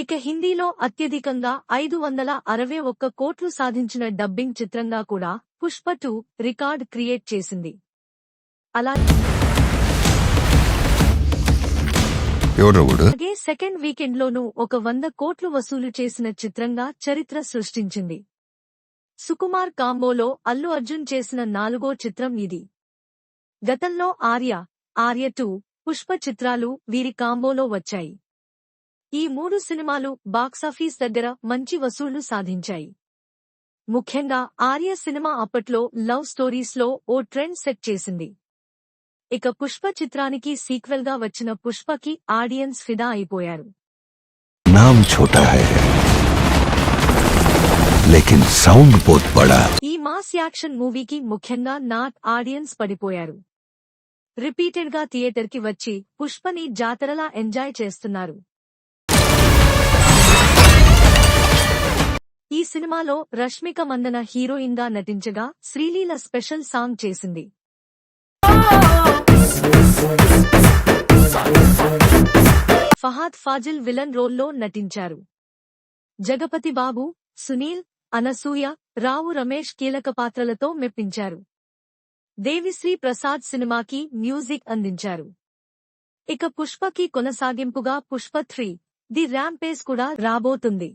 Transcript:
ఇక హిందీలో అత్యధికంగా ఐదు వందల అరవై ఒక్క కోట్లు సాధించిన డబ్బింగ్ చిత్రంగా కూడా పుష్ప టూ రికార్డ్ క్రియేట్ చేసింది. అలాగే సెకండ్ వీకెండ్లోనూ ఒక వంద కోట్లు వసూలు చేసిన చిత్రంగా చరిత్ర సృష్టించింది. సుకుమార్ కాంబోలో అల్లు అర్జున్ చేసిన నాలుగో చిత్రం ఇది. గతంలో ఆర్య ఆర్య టూ పుష్ప చిత్రాలు వీరి కాంబోలో వచ్చాయి. ఈ మూడు సినిమాలు బాక్సాఫీస్ దగ్గర మంచి వసూళ్ళు సాధించాయి. ముఖ్యంగా ఆర్య సినిమా అప్పట్లో లవ్ స్టోరీస్లో ఓ ట్రెండ్ సెట్ చేసింది. ఇక పుష్ప చిత్రానికి సీక్వెల్గా వచ్చిన పుష్పకి ఆడియన్స్ ఫిదా అయిపోయారు. లేకిన్ సౌండ్ బోత్ బడా. ఈ మాస్ యాక్షన్ మూవీకి ముఖ్యంగా నాట్ ఆడియన్స్ పడిపోయారు. రిపీటెడ్గా థియేటర్కి వచ్చి పుష్పని జాతరలా ఎంజాయ్ చేస్తున్నారు. సినిమాలో రష్మిక మందన హీరోయిన్గా నటించగా శ్రీలీల స్పెషల్ సాంగ్ చేసింది. ఫహాద్ ఫాజిల్ విలన్ రోల్లో నటించారు. జగపతి బాబు సునీల్ అనసూయ రావు రమేష్ కీలక పాత్రలతో మెప్పించారు. దేవిశ్రీ ప్రసాద్ సినిమాకి మ్యూజిక్ అందించారు. ఇక పుష్పకి కొనసాగింపుగా పుష్ప త్రీ ది ర్యాంపేస్ కూడా రాబోతుంది.